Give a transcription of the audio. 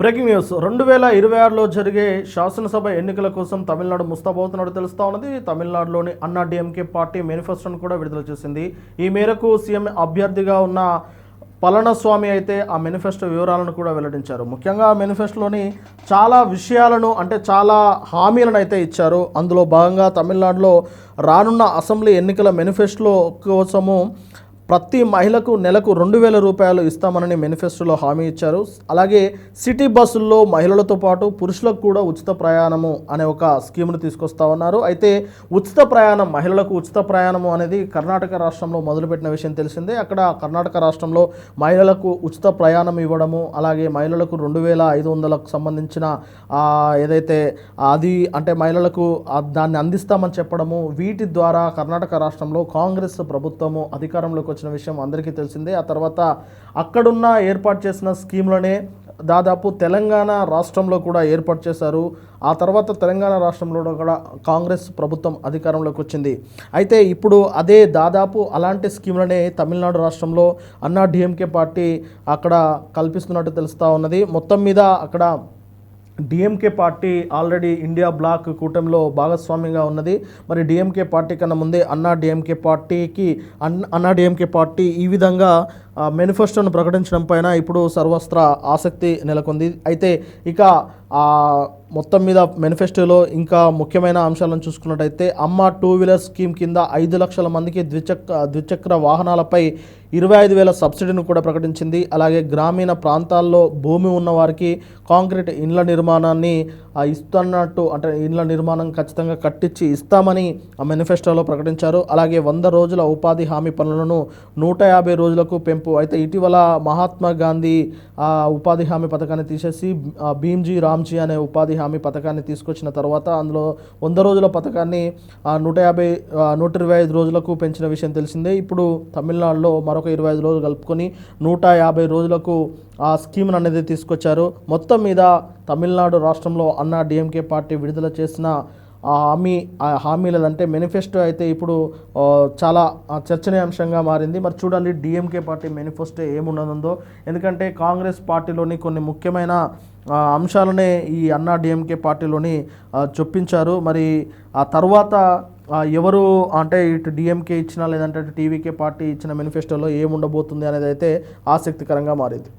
Breaking news. రెండు వేల ఇరవై ఆరులో జరిగే శాసనసభ ఎన్నికల కోసం తమిళనాడు ముస్తాబవుతున్నట్టు తెలుస్తా ఉన్నది. తమిళనాడులోని అన్నా డిఎంకే పార్టీ మేనిఫెస్టోను కూడా విడుదల చేసింది. ఈ మేరకు సీఎం అభ్యర్థిగా ఉన్న పళనిస్వామి అయితే ఆ మేనిఫెస్టో వివరాలను కూడా వెల్లడించారు. ముఖ్యంగా మేనిఫెస్టోలోని చాలా విషయాలను అంటే చాలా హామీలను అయితే ఇచ్చారు. అందులో భాగంగా తమిళనాడులో రానున్న అసెంబ్లీ ఎన్నికల మేనిఫెస్టో కోసము ప్రతి మహిళకు నెలకు రెండు వేల రూపాయలు ఇస్తామని మేనిఫెస్టోలో హామీ ఇచ్చారు. అలాగే సిటీ బస్సుల్లో మహిళలతో పాటు పురుషులకు కూడా ఉచిత ప్రయాణము అనే ఒక స్కీమ్ను తీసుకొస్తా ఉన్నారు. అయితే ఉచిత ప్రయాణం మహిళలకు ఉచిత ప్రయాణము అనేది కర్ణాటక రాష్ట్రంలో మొదలుపెట్టిన విషయం తెలిసిందే. అక్కడ కర్ణాటక రాష్ట్రంలో మహిళలకు ఉచిత ప్రయాణం ఇవ్వడము అలాగే మహిళలకు రెండు వేల ఐదు వందలకు సంబంధించిన ఏదైతే అది అంటే మహిళలకు దాన్ని అందిస్తామని చెప్పడము వీటి ద్వారా కర్ణాటక రాష్ట్రంలో కాంగ్రెస్ ప్రభుత్వము అధికారంలోకి వచ్చిన విషయం అందరికీ తెలిసిందే. ఆ తర్వాత అక్కడున్న ఏర్పాటు చేసిన స్కీమ్లోనే దాదాపు తెలంగాణ రాష్ట్రంలో కూడా ఏర్పాటు చేశారు. ఆ తర్వాత తెలంగాణ రాష్ట్రంలో కూడా కాంగ్రెస్ ప్రభుత్వం అధికారంలోకి వచ్చింది. అయితే ఇప్పుడు అదే దాదాపు అలాంటి స్కీమ్లనే తమిళనాడు రాష్ట్రంలో అన్నా డిఎంకే పార్టీ అక్కడ కల్పిస్తున్నట్టు తెలుస్తూ ఉన్నది. మొత్తం మీద అక్కడ DMK party already India bloc కూటమిలో భాగస్వామ్యంగా ఉన్నది. మరి డిఎంకే పార్టీ కన్నా ముందే అన్నా డిఎంకే పార్టీకి అన్ అన్నా డిఎంకే పార్టీ ఈ విధంగా మేనిఫెస్టోను ప్రకటించడం పైన ఇప్పుడు సర్వస్త్ర ఆసక్తి నెలకొంది. అయితే ఇక ఆ మొత్తం మీద మేనిఫెస్టోలో ఇంకా ముఖ్యమైన అంశాలను చూసుకున్నట్టయితే అమ్మ టూ వీలర్ స్కీమ్ కింద ఐదు లక్షల మందికి ద్విచక్ర ద్విచక్ర వాహనాలపై ఇరవై ఐదు వేల సబ్సిడీని కూడా ప్రకటించింది. అలాగే గ్రామీణ ప్రాంతాల్లో భూమి ఉన్న వారికి కాంక్రీట్ ఇండ్ల నిర్మాణాన్ని ఇస్తున్నట్టు అంటే ఇండ్ల నిర్మాణం ఖచ్చితంగా కట్టించి ఇస్తామని ఆ మేనిఫెస్టోలో ప్రకటించారు. అలాగే వంద రోజుల ఉపాధి హామీ పనులను నూట యాభై రోజులకు పెంపు అయితే ఇటీవల మహాత్మా గాంధీ ఆ ఉపాధి హామీ పథకాన్ని తీసేసి భీమ్జీ రామ్జీ అనే ఉపాధి హామీ పథకాన్ని తీసుకొచ్చిన తర్వాత అందులో వంద రోజుల పథకాన్ని నూట యాభై నూట ఇరవై ఐదు రోజులకు పెంచిన విషయం తెలిసిందే. ఇప్పుడు తమిళనాడులో మరొక ఇరవై ఐదు రోజులు కలుపుకొని నూట యాభై రోజులకు ఆ స్కీమ్ను అనేది తీసుకొచ్చారు. మొత్తం మీద తమిళనాడు రాష్ట్రంలో అన్నా డిఎంకే పార్టీ విడుదల చేసిన ఆ హామీ ఆ హామీలదంటే మేనిఫెస్టో అయితే ఇప్పుడు చాలా చర్చనీయాంశంగా మారింది. మరి చూడాలి డిఎంకే పార్టీ మేనిఫెస్టో ఏమున్నదో ఎందుకంటే కాంగ్రెస్ పార్టీలోని కొన్ని ముఖ్యమైన అంశాలనే ఈ అన్నా డిఎంకే పార్టీలోని చొప్పించారు. మరి ఆ తర్వాత ఎవరు అంటే ఇటు డిఎంకే ఇచ్చిన లేదంటే టీవీకే పార్టీ ఇచ్చిన మేనిఫెస్టోలో ఏముండబోతుంది అనేది అయితే ఆసక్తికరంగా మారింది.